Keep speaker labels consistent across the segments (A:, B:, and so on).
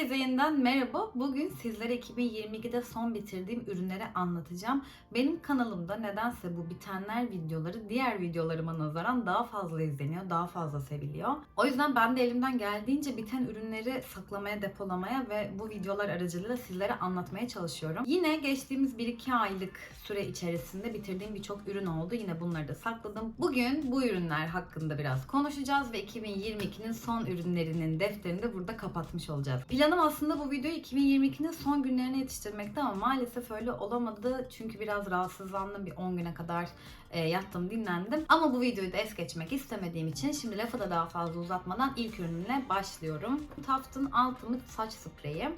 A: Herkese yeniden merhaba. Bugün sizlere 2022'de son bitirdiğim ürünleri anlatacağım. Benim kanalımda nedense bu bitenler videoları diğer videolarıma nazaran daha fazla izleniyor, daha fazla seviliyor. O yüzden ben de elimden geldiğince biten ürünleri saklamaya, depolamaya ve bu videolar aracılığıyla sizlere anlatmaya çalışıyorum. Yine geçtiğimiz 1-2 aylık süre içerisinde bitirdiğim birçok ürün oldu. Yine bunları da sakladım. Bugün bu ürünler hakkında biraz konuşacağız ve 2022'nin son ürünlerinin defterini de burada kapatmış olacağız. Planım aslında bu videoyu 2022'nin son günlerine yetiştirmekti ama maalesef öyle olamadı. Çünkü biraz rahatsızlandım. Bir 10 güne kadar e, yattım, dinlendim. Ama bu videoyu da es geçmek istemediğim için şimdi lafı da daha fazla uzatmadan ilk ürünle başlıyorum. Taft'ın Ultimate saç spreyi.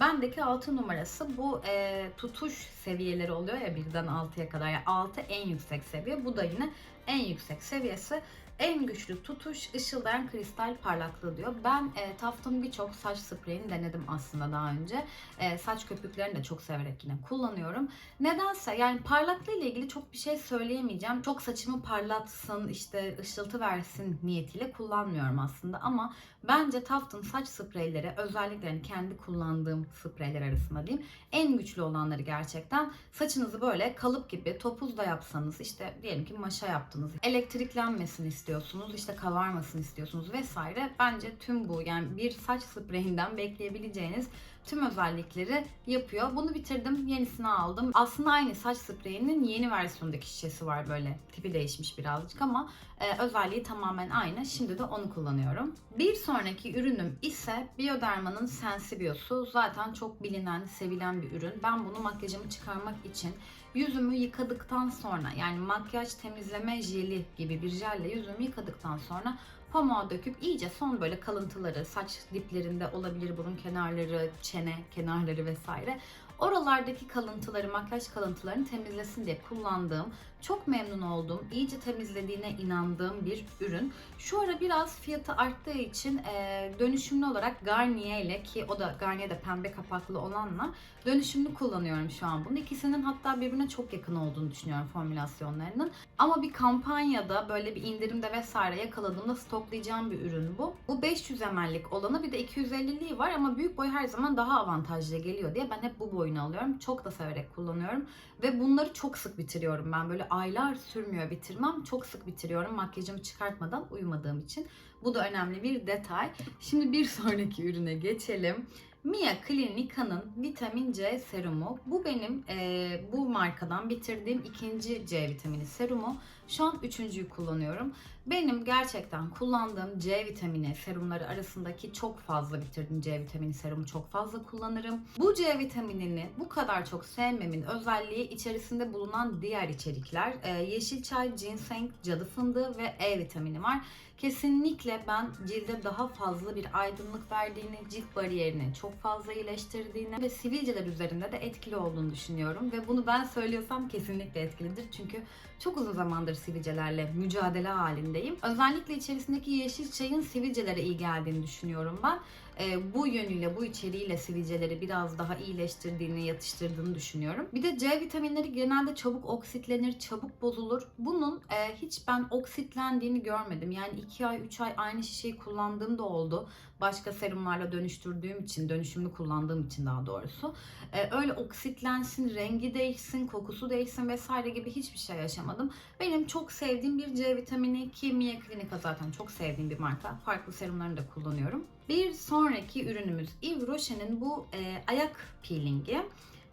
A: Bendeki 6 numarası bu e, tutuş seviyeleri oluyor ya birden 6'ya kadar. Yani 6 en yüksek seviye. Bu da yine en yüksek seviyesi. En güçlü tutuş ışıldayan kristal parlaklığı diyor. Ben e, Taft'ın birçok saç spreyini denedim aslında daha önce. E, saç köpüklerini de çok severek yine kullanıyorum. Nedense yani parlaklığı ile ilgili çok bir şey söyleyemeyeceğim. Çok saçımı parlatsın, işte ışıltı versin niyetiyle kullanmıyorum aslında ama bence Taft'ın saç spreyleri özellikle yani kendi kullandığım spreyler arasında diyeyim en güçlü olanları gerçekten. Saçınızı böyle kalıp gibi topuz da yapsanız işte diyelim ki maşa yaptınız. Elektriklenmesini istiyorsunuz, işte kavarmasını istiyorsunuz vesaire. Bence tüm bu yani bir saç spreyinden bekleyebileceğiniz tüm özellikleri yapıyor. Bunu bitirdim. Yenisini aldım. Aslında aynı saç spreyinin yeni versiyondaki şişesi var böyle. Tipi değişmiş birazcık ama e, özelliği tamamen aynı. Şimdi de onu kullanıyorum. Bir sonraki ürünüm ise Bioderma'nın Sensibio'su. Zaten çok bilinen, sevilen bir ürün. Ben bunu makyajımı çıkarmak için yüzümü yıkadıktan sonra yani makyaj temizleme jeli gibi bir jelle yüzümü yıkadıktan sonra pamuğa döküp iyice son böyle kalıntıları saç diplerinde olabilir burun kenarları, çene kenarları vesaire. Oralardaki kalıntıları, makyaj kalıntılarını temizlesin diye kullandığım, çok memnun olduğum, iyice temizlediğine inandığım bir ürün. Şu ara biraz fiyatı arttığı için e, dönüşümlü olarak Garnier ile ki o da Garnier'de pembe kapaklı olanla dönüşümlü kullanıyorum şu an bunu. İkisinin hatta birbirine çok yakın olduğunu düşünüyorum formülasyonlarının. Ama bir kampanyada böyle bir indirimde vesaire yakaladığımda stoklayacağım bir ürün bu. Bu 500 ml'lik olanı bir de 250'liği var ama büyük boy her zaman daha avantajlı geliyor diye ben hep bu boyunu alıyorum. Çok da severek kullanıyorum. Ve bunları çok sık bitiriyorum ben. Böyle aylar sürmüyor bitirmem. Çok sık bitiriyorum makyajımı çıkartmadan uyumadığım için. Bu da önemli bir detay. Şimdi bir sonraki ürüne geçelim. Mia Clinica'nın vitamin C serumu. Bu benim e, bu markadan bitirdiğim ikinci C vitamini serumu. Şu an üçüncüyü kullanıyorum. Benim gerçekten kullandığım C vitamini serumları arasındaki çok fazla bitirdiğim C vitamini serumu çok fazla kullanırım. Bu C vitaminini bu kadar çok sevmemin özelliği içerisinde bulunan diğer içerikler. E, yeşil çay, ginseng, cadı fındığı ve E vitamini var. Kesinlikle ben cilde daha fazla bir aydınlık verdiğini, cilt bariyerini çok fazla iyileştirdiğini ve sivilceler üzerinde de etkili olduğunu düşünüyorum. Ve bunu ben söylüyorsam kesinlikle etkilidir. Çünkü çok uzun zamandır sivilcelerle mücadele halindeyim. Özellikle içerisindeki yeşil çayın sivilcelere iyi geldiğini düşünüyorum ben. E, bu yönüyle, bu içeriğiyle sivilceleri biraz daha iyileştirdiğini, yatıştırdığını düşünüyorum. Bir de C vitaminleri genelde çabuk oksitlenir, çabuk bozulur. Bunun e, hiç ben oksitlendiğini görmedim. Yani 2 ay, 3 ay aynı şişeyi kullandığım da oldu. Başka serumlarla dönüştürdüğüm için, dönüşümlü kullandığım için daha doğrusu. E, öyle oksitlensin, rengi değişsin, kokusu değişsin vesaire gibi hiçbir şey yaşamadım. Benim çok sevdiğim bir C vitamini ki Mia Clinica zaten çok sevdiğim bir marka. Farklı serumlarını da kullanıyorum. Bir sonraki ürünümüz Yves Rocher'in bu e, ayak peelingi.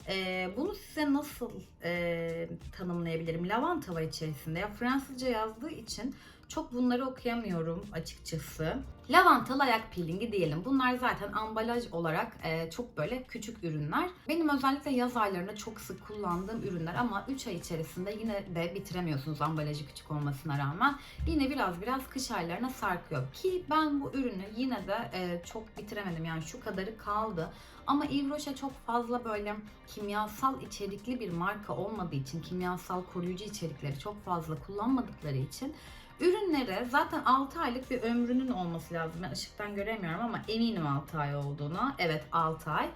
A: E, bunu size nasıl e, tanımlayabilirim? Lavanta var içerisinde. Ya Fransızca yazdığı için çok bunları okuyamıyorum açıkçası. Lavantalı ayak peelingi diyelim. Bunlar zaten ambalaj olarak e, çok böyle küçük ürünler. Benim özellikle yaz aylarında çok sık kullandığım ürünler ama 3 ay içerisinde yine de bitiremiyorsunuz ambalajı küçük olmasına rağmen. Yine biraz biraz kış aylarına sarkıyor. Ki ben bu ürünü yine de e, çok bitiremedim. Yani şu kadarı kaldı. Ama Yves Rocher çok fazla böyle kimyasal içerikli bir marka olmadığı için, kimyasal koruyucu içerikleri çok fazla kullanmadıkları için Ürünlere zaten 6 aylık bir ömrünün olması lazım. Ben ışıktan göremiyorum ama eminim 6 ay olduğuna. Evet 6 ay.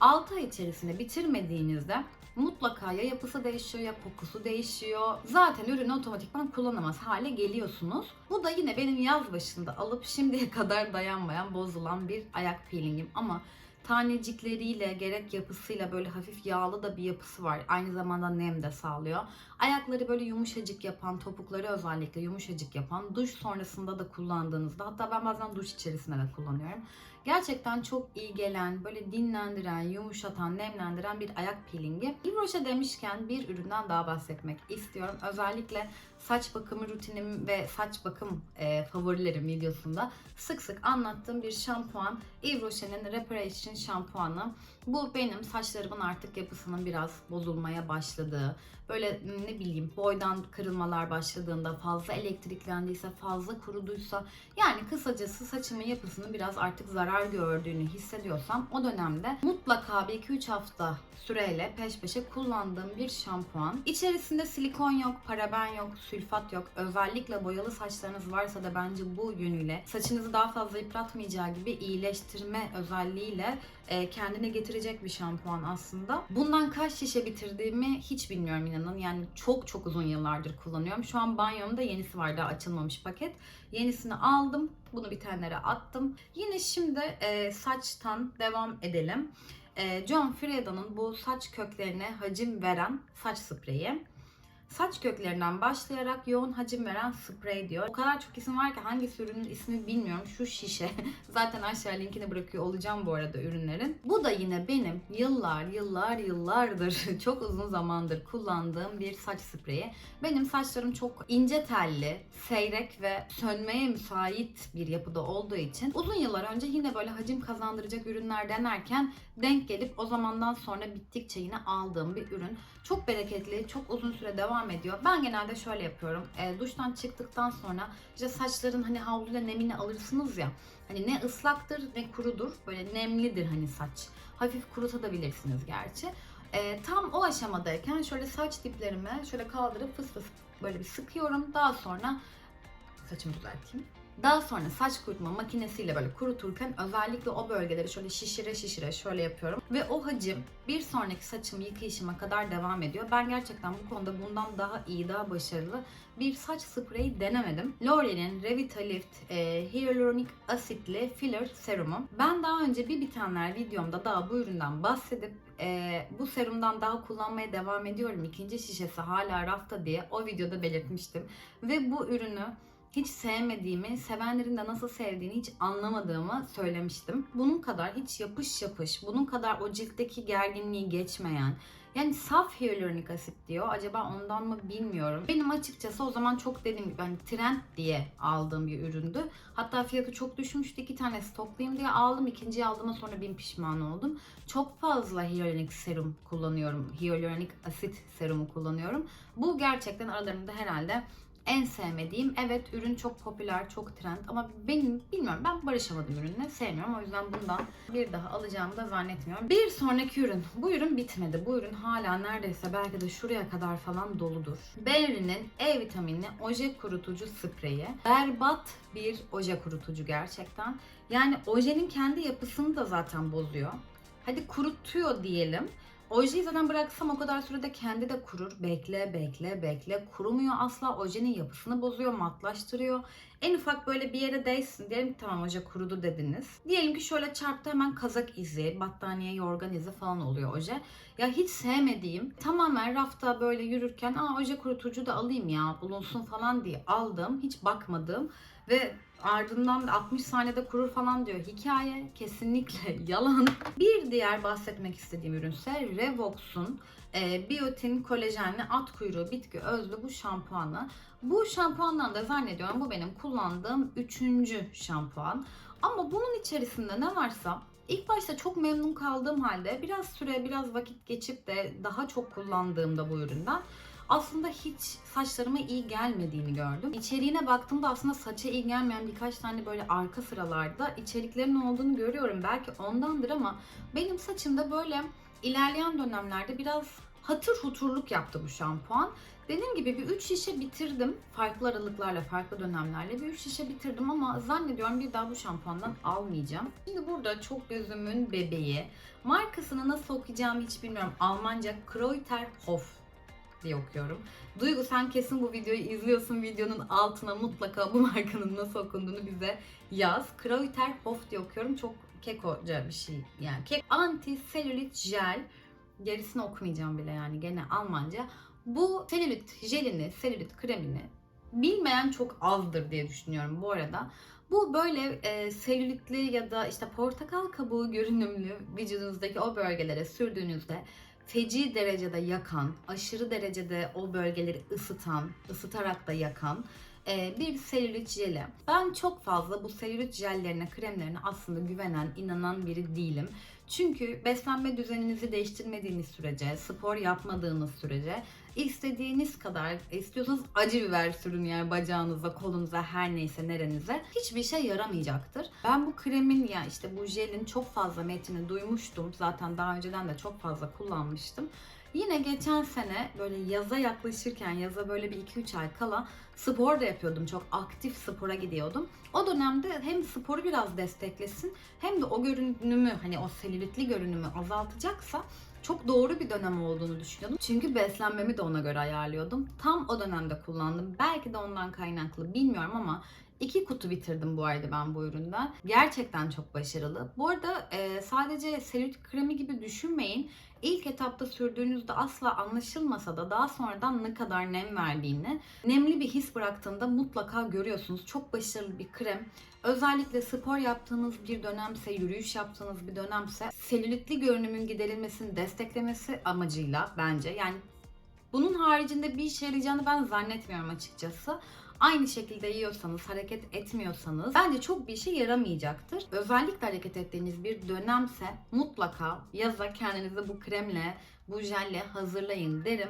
A: 6 ay içerisinde bitirmediğinizde mutlaka ya yapısı değişiyor ya kokusu değişiyor. Zaten ürünü otomatikman kullanamaz hale geliyorsunuz. Bu da yine benim yaz başında alıp şimdiye kadar dayanmayan, bozulan bir ayak peelingim ama tanecikleriyle gerek yapısıyla böyle hafif yağlı da bir yapısı var. Aynı zamanda nem de sağlıyor. Ayakları böyle yumuşacık yapan, topukları özellikle yumuşacık yapan, duş sonrasında da kullandığınızda hatta ben bazen duş içerisinde de kullanıyorum. Gerçekten çok iyi gelen, böyle dinlendiren, yumuşatan, nemlendiren bir ayak peelingi. Yves Roche demişken bir üründen daha bahsetmek istiyorum. Özellikle saç bakımı rutinim ve saç bakım e, favorilerim videosunda sık sık anlattığım bir şampuan. Yves Roche'nin Reparation şampuanı. Bu benim saçlarımın artık yapısının biraz bozulmaya başladığı, böyle ne bileyim boydan kırılmalar başladığında, fazla elektriklendiyse, fazla kuruduysa yani kısacası saçımın yapısının biraz artık zarar gördüğünü hissediyorsam o dönemde mutlaka bir 2-3 hafta süreyle peş peşe kullandığım bir şampuan. İçerisinde silikon yok, paraben yok, sülfat yok. Özellikle boyalı saçlarınız varsa da bence bu yönüyle saçınızı daha fazla yıpratmayacağı gibi iyileştirme özelliğiyle e, kendine getirecek bir şampuan aslında. Bundan kaç şişe bitirdiğimi hiç bilmiyorum inanın. Yani çok çok uzun yıllardır kullanıyorum. Şu an banyomda yenisi var daha açılmamış paket. Yenisini aldım. Bunu bitenlere attım. Yine şimdi e, saçtan devam edelim. E, John Frieda'nın bu saç köklerine hacim veren saç spreyi. Saç köklerinden başlayarak yoğun hacim veren sprey diyor. O kadar çok isim var ki hangisi ürünün ismi bilmiyorum. Şu şişe. Zaten aşağı linkini bırakıyor olacağım bu arada ürünlerin. Bu da yine benim yıllar yıllar yıllardır çok uzun zamandır kullandığım bir saç spreyi. Benim saçlarım çok ince telli, seyrek ve sönmeye müsait bir yapıda olduğu için uzun yıllar önce yine böyle hacim kazandıracak ürünler denerken denk gelip o zamandan sonra bittikçe yine aldığım bir ürün. Çok bereketli, çok uzun süre devam ediyor. Ben genelde şöyle yapıyorum. E, duştan çıktıktan sonra işte saçların hani havluyla nemini alırsınız ya. Hani ne ıslaktır ne kurudur. Böyle nemlidir hani saç. Hafif kurutabilirsiniz gerçi. E, tam o aşamadayken şöyle saç diplerimi şöyle kaldırıp fıs fıs böyle bir sıkıyorum. Daha sonra saçımı düzelteyim. Daha sonra saç kurutma makinesiyle böyle kuruturken özellikle o bölgeleri şöyle şişire şişire şöyle yapıyorum. Ve o hacim bir sonraki saçımı yıkayışıma kadar devam ediyor. Ben gerçekten bu konuda bundan daha iyi, daha başarılı bir saç spreyi denemedim. L'Oreal'in Revitalift e, Hyaluronic Asitli Filler Serumu. Ben daha önce bir bitenler videomda daha bu üründen bahsedip e, bu serumdan daha kullanmaya devam ediyorum. İkinci şişesi hala rafta diye o videoda belirtmiştim. Ve bu ürünü hiç sevmediğimi, sevenlerin de nasıl sevdiğini hiç anlamadığımı söylemiştim. Bunun kadar hiç yapış yapış, bunun kadar o ciltteki gerginliği geçmeyen, yani saf hyaluronik asit diyor. Acaba ondan mı bilmiyorum. Benim açıkçası o zaman çok dediğim gibi hani trend diye aldığım bir üründü. Hatta fiyatı çok düşmüştü. İki tane stoklayayım diye aldım. İkinciyi aldığıma sonra bin pişman oldum. Çok fazla hyaluronik serum kullanıyorum. Hyaluronik asit serumu kullanıyorum. Bu gerçekten aralarında herhalde en sevmediğim evet ürün çok popüler, çok trend ama benim bilmiyorum ben barışamadım ürünle sevmiyorum o yüzden bundan bir daha alacağımı da zannetmiyorum. Bir sonraki ürün. Bu ürün bitmedi. Bu ürün hala neredeyse belki de şuraya kadar falan doludur. Berry'nin E vitaminli oje kurutucu spreyi. Berbat bir oje kurutucu gerçekten. Yani ojenin kendi yapısını da zaten bozuyor. Hadi kurutuyor diyelim. Ojeyi zaten bıraksam o kadar sürede kendi de kurur. Bekle, bekle, bekle. Kurumuyor asla. Ojenin yapısını bozuyor, matlaştırıyor. En ufak böyle bir yere değsin. Diyelim ki tamam oje kurudu dediniz. Diyelim ki şöyle çarptı hemen kazak izi, battaniye, yorgan izi falan oluyor oje. Ya hiç sevmediğim, tamamen rafta böyle yürürken aa oje kurutucu da alayım ya bulunsun falan diye aldım. Hiç bakmadım. Ve ardından 60 saniyede kurur falan diyor. Hikaye kesinlikle yalan. Bir diğer bahsetmek istediğim ürünse Revox'un e, biotin kolajenli at kuyruğu bitki özlü bu şampuanı. Bu şampuandan da zannediyorum bu benim kullandığım üçüncü şampuan. Ama bunun içerisinde ne varsa ilk başta çok memnun kaldığım halde biraz süre biraz vakit geçip de daha çok kullandığımda bu üründen aslında hiç saçlarıma iyi gelmediğini gördüm. İçeriğine baktığımda aslında saça iyi gelmeyen birkaç tane böyle arka sıralarda içeriklerin olduğunu görüyorum. Belki ondandır ama benim saçımda böyle ilerleyen dönemlerde biraz hatır huturluk yaptı bu şampuan. Dediğim gibi bir 3 şişe bitirdim. Farklı aralıklarla, farklı dönemlerle bir 3 şişe bitirdim ama zannediyorum bir daha bu şampuandan almayacağım. Şimdi burada çok gözümün bebeği. Markasını nasıl okuyacağımı hiç bilmiyorum. Almanca Kreuterhof diye okuyorum. Duygu sen kesin bu videoyu izliyorsun. Videonun altına mutlaka bu markanın nasıl okunduğunu bize yaz. Kreuterhof diye okuyorum. Çok kekoca bir şey yani. Kek anti selülit jel. Gerisini okumayacağım bile yani gene Almanca. Bu selülit jelini, selülit kremini bilmeyen çok azdır diye düşünüyorum bu arada. Bu böyle e, selülitli ya da işte portakal kabuğu görünümlü vücudunuzdaki o bölgelere sürdüğünüzde feci derecede yakan, aşırı derecede o bölgeleri ısıtan, ısıtarak da yakan e, bir selülit jeli. Ben çok fazla bu selülit jellerine, kremlerine aslında güvenen, inanan biri değilim. Çünkü beslenme düzeninizi değiştirmediğiniz sürece, spor yapmadığınız sürece istediğiniz kadar istiyorsanız acı biber sürün yani bacağınıza, kolunuza, her neyse nerenize hiçbir şey yaramayacaktır. Ben bu kremin ya işte bu jelin çok fazla metnini duymuştum. Zaten daha önceden de çok fazla kullanmıştım. Yine geçen sene böyle yaza yaklaşırken yaza böyle bir 2-3 ay kala spor da yapıyordum. Çok aktif spora gidiyordum. O dönemde hem sporu biraz desteklesin hem de o görünümü hani o selülitli görünümü azaltacaksa çok doğru bir dönem olduğunu düşünüyordum. Çünkü beslenmemi de ona göre ayarlıyordum. Tam o dönemde kullandım. Belki de ondan kaynaklı bilmiyorum ama iki kutu bitirdim bu arada ben bu üründen. Gerçekten çok başarılı. Bu arada e, sadece selülit kremi gibi düşünmeyin. İlk etapta sürdüğünüzde asla anlaşılmasa da daha sonradan ne kadar nem verdiğini, nemli bir his bıraktığında mutlaka görüyorsunuz. Çok başarılı bir krem. Özellikle spor yaptığınız bir dönemse, yürüyüş yaptığınız bir dönemse selülitli görünümün giderilmesini desteklemesi amacıyla bence. Yani bunun haricinde bir işe yarayacağını ben zannetmiyorum açıkçası. Aynı şekilde yiyorsanız, hareket etmiyorsanız bence çok bir işe yaramayacaktır. Özellikle hareket ettiğiniz bir dönemse mutlaka yaza kendinizi bu kremle, bu jelle hazırlayın derim.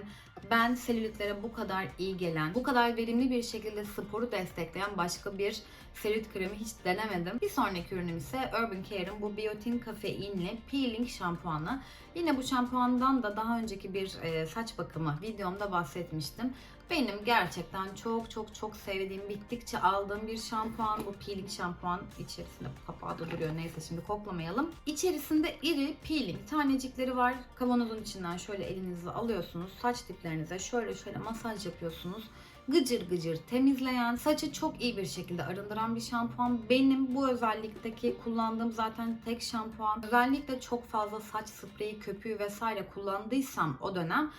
A: Ben selülitlere bu kadar iyi gelen, bu kadar verimli bir şekilde sporu destekleyen başka bir selülit kremi hiç denemedim. Bir sonraki ürünüm ise Urban Care'ın bu biotin kafeinli peeling şampuanı. Yine bu şampuandan da daha önceki bir e, saç bakımı videomda bahsetmiştim. Benim gerçekten çok çok çok sevdiğim, bittikçe aldığım bir şampuan. Bu peeling şampuan içerisinde bu kapağı da duruyor. Neyse şimdi koklamayalım. İçerisinde iri peeling tanecikleri var. Kavanozun içinden şöyle elinizle alıyorsunuz. Saç diplerinize şöyle şöyle masaj yapıyorsunuz gıcır gıcır temizleyen, saçı çok iyi bir şekilde arındıran bir şampuan. Benim bu özellikteki kullandığım zaten tek şampuan. Özellikle çok fazla saç spreyi, köpüğü vesaire kullandıysam o dönem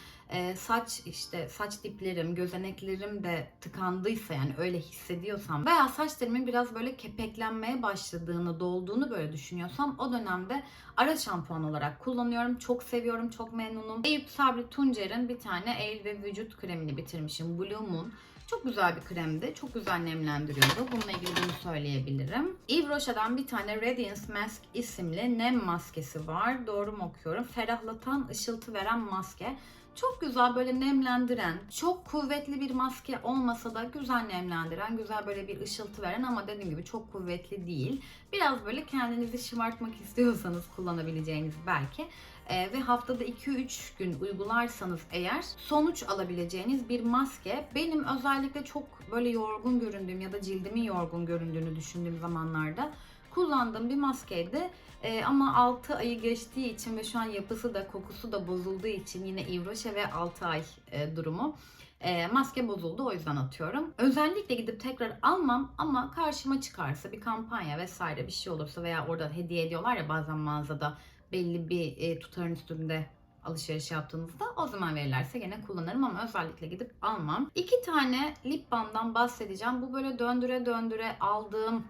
A: saç işte saç diplerim, gözeneklerim de tıkandıysa yani öyle hissediyorsam veya saçlarımın biraz böyle kepeklenmeye başladığını, dolduğunu böyle düşünüyorsam o dönemde ara şampuan olarak kullanıyorum. Çok seviyorum, çok memnunum. Eyüp Sabri Tuncer'in bir tane el ve vücut kremini bitirmişim. Blue Moon. Çok güzel bir kremdi. Çok güzel nemlendiriyordu. Bununla ilgili bunu söyleyebilirim. Yves Rocher'dan bir tane Radiance Mask isimli nem maskesi var. Doğru mu okuyorum? Ferahlatan, ışıltı veren maske. Çok güzel böyle nemlendiren, çok kuvvetli bir maske olmasa da güzel nemlendiren, güzel böyle bir ışıltı veren ama dediğim gibi çok kuvvetli değil. Biraz böyle kendinizi şımartmak istiyorsanız kullanabileceğiniz belki e, ve haftada 2-3 gün uygularsanız eğer sonuç alabileceğiniz bir maske. Benim özellikle çok böyle yorgun göründüğüm ya da cildimin yorgun göründüğünü düşündüğüm zamanlarda kullandığım bir maskeydi. Ee, ama 6 ayı geçtiği için ve şu an yapısı da kokusu da bozulduğu için yine Rocher ve 6 ay e, durumu. E, maske bozuldu o yüzden atıyorum. Özellikle gidip tekrar almam ama karşıma çıkarsa bir kampanya vesaire bir şey olursa veya orada hediye ediyorlar ya bazen mağazada belli bir e, tutarın üstünde alışveriş yaptığınızda o zaman verirlerse gene kullanırım ama özellikle gidip almam. İki tane lip balmdan bahsedeceğim. Bu böyle döndüre döndüre aldığım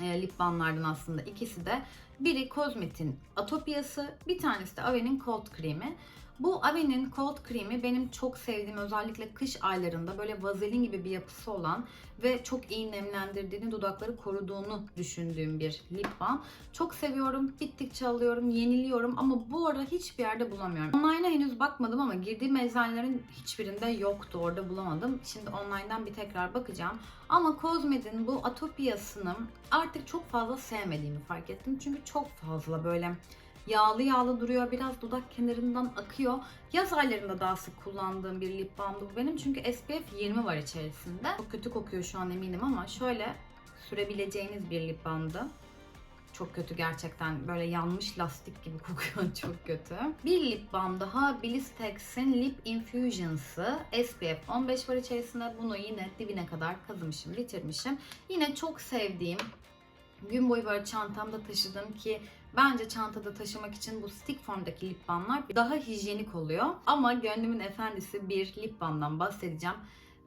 A: e, lip balmlardan aslında ikisi de biri Cosmet'in Atopia'sı, bir tanesi de Ave'nin Cold Cream'i. Bu Ave'nin Cold Cream'i benim çok sevdiğim özellikle kış aylarında böyle vazelin gibi bir yapısı olan ve çok iyi nemlendirdiğini, dudakları koruduğunu düşündüğüm bir lip balm. Çok seviyorum. Bittikçe alıyorum, yeniliyorum ama bu ara hiçbir yerde bulamıyorum. Online'a henüz bakmadım ama girdiğim eczanelerin hiçbirinde yoktu. Orada bulamadım. Şimdi online'dan bir tekrar bakacağım. Ama Cosmed'in bu Atopia'sını artık çok fazla sevmediğimi fark ettim. Çünkü çok fazla böyle yağlı yağlı duruyor. Biraz dudak kenarından akıyor. Yaz aylarında daha sık kullandığım bir lip balmdı bu benim. Çünkü SPF 20 var içerisinde. Çok kötü kokuyor şu an eminim ama şöyle sürebileceğiniz bir lip balmdı. Çok kötü gerçekten. Böyle yanmış lastik gibi kokuyor. Çok kötü. Bir lip balm daha. Blistex'in Lip Infusions'ı. SPF 15 var içerisinde. Bunu yine dibine kadar kazımışım, bitirmişim. Yine çok sevdiğim gün boyu böyle çantamda taşıdım ki bence çantada taşımak için bu stick formdaki lip balmlar daha hijyenik oluyor. Ama gönlümün efendisi bir lip balmdan bahsedeceğim.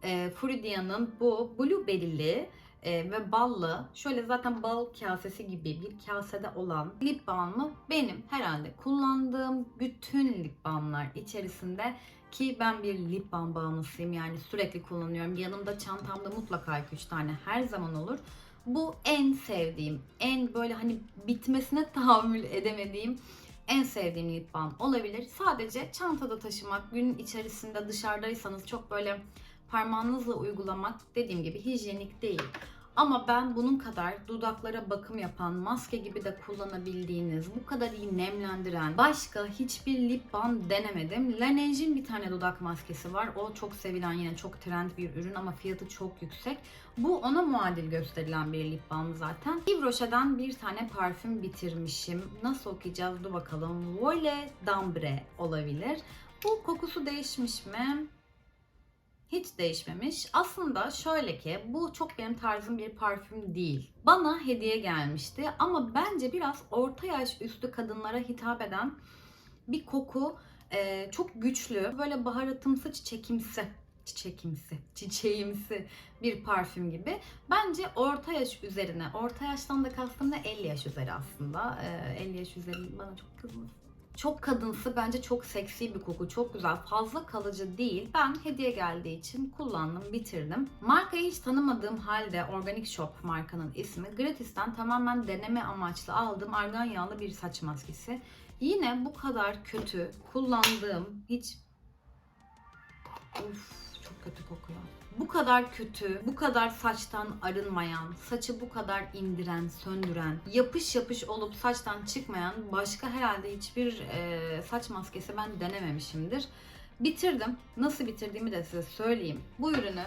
A: E, Frudia'nın bu blueberry'li e, ve ballı şöyle zaten bal kasesi gibi bir kasede olan lip balmı benim herhalde kullandığım bütün lip balmlar içerisinde ki ben bir lip balm bağımlısıyım yani sürekli kullanıyorum. Yanımda çantamda mutlaka 2-3 tane her zaman olur. Bu en sevdiğim, en böyle hani bitmesine tahammül edemediğim en sevdiğim lip balm olabilir. Sadece çantada taşımak, gün içerisinde dışarıdaysanız çok böyle parmağınızla uygulamak dediğim gibi hijyenik değil. Ama ben bunun kadar dudaklara bakım yapan, maske gibi de kullanabildiğiniz, bu kadar iyi nemlendiren başka hiçbir lip balm denemedim. Laneige'in bir tane dudak maskesi var. O çok sevilen yine çok trend bir ürün ama fiyatı çok yüksek. Bu ona muadil gösterilen bir lip balm zaten. Yves Rocher'dan bir tane parfüm bitirmişim. Nasıl okuyacağız? Dur bakalım. Voile d'Ambre olabilir. Bu kokusu değişmiş mi? Hiç değişmemiş. Aslında şöyle ki bu çok benim tarzım bir parfüm değil. Bana hediye gelmişti ama bence biraz orta yaş üstü kadınlara hitap eden bir koku. Ee, çok güçlü. Böyle baharatımsı çiçekimsi çiçekimsi, çiçeğimsi bir parfüm gibi. Bence orta yaş üzerine, orta yaştan da kastım da 50 yaş üzeri aslında. Ee, 50 yaş üzeri bana çok kızmasın. Çok kadınsı, bence çok seksi bir koku. Çok güzel. Fazla kalıcı değil. Ben hediye geldiği için kullandım, bitirdim. Markayı hiç tanımadığım halde Organic Shop markanın ismi. Gratis'ten tamamen deneme amaçlı aldığım argan yağlı bir saç maskesi. Yine bu kadar kötü kullandığım hiç Uf, çok kötü kokuyor. Bu kadar kötü, bu kadar saçtan arınmayan, saçı bu kadar indiren, söndüren, yapış yapış olup saçtan çıkmayan başka herhalde hiçbir e, saç maskesi ben denememişimdir. Bitirdim. Nasıl bitirdiğimi de size söyleyeyim. Bu ürünü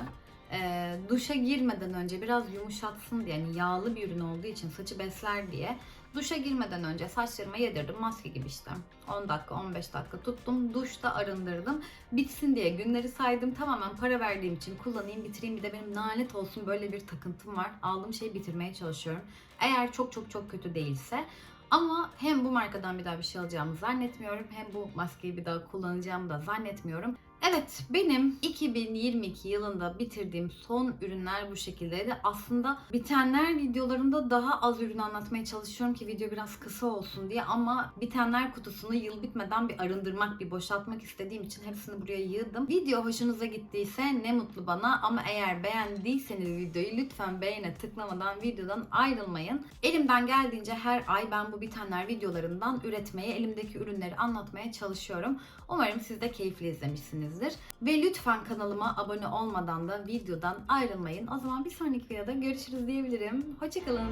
A: e, duşa girmeden önce biraz yumuşatsın diye, yani yağlı bir ürün olduğu için saçı besler diye Duşa girmeden önce saçlarıma yedirdim maske gibi işte. 10 dakika 15 dakika tuttum. Duşta arındırdım. Bitsin diye günleri saydım. Tamamen para verdiğim için kullanayım bitireyim. Bir de benim lanet olsun böyle bir takıntım var. Aldığım şeyi bitirmeye çalışıyorum. Eğer çok çok çok kötü değilse. Ama hem bu markadan bir daha bir şey alacağımı zannetmiyorum. Hem bu maskeyi bir daha kullanacağımı da zannetmiyorum. Evet benim 2022 yılında bitirdiğim son ürünler bu şekildeydi. Aslında bitenler videolarında daha az ürün anlatmaya çalışıyorum ki video biraz kısa olsun diye ama bitenler kutusunu yıl bitmeden bir arındırmak, bir boşaltmak istediğim için hepsini buraya yığdım. Video hoşunuza gittiyse ne mutlu bana ama eğer beğendiyseniz videoyu lütfen beğene tıklamadan videodan ayrılmayın. Elimden geldiğince her ay ben bu bitenler videolarından üretmeye, elimdeki ürünleri anlatmaya çalışıyorum. Umarım siz de keyifli izlemişsinizdir. Ve lütfen kanalıma abone olmadan da videodan ayrılmayın. O zaman bir sonraki videoda görüşürüz diyebilirim. Hoşçakalın.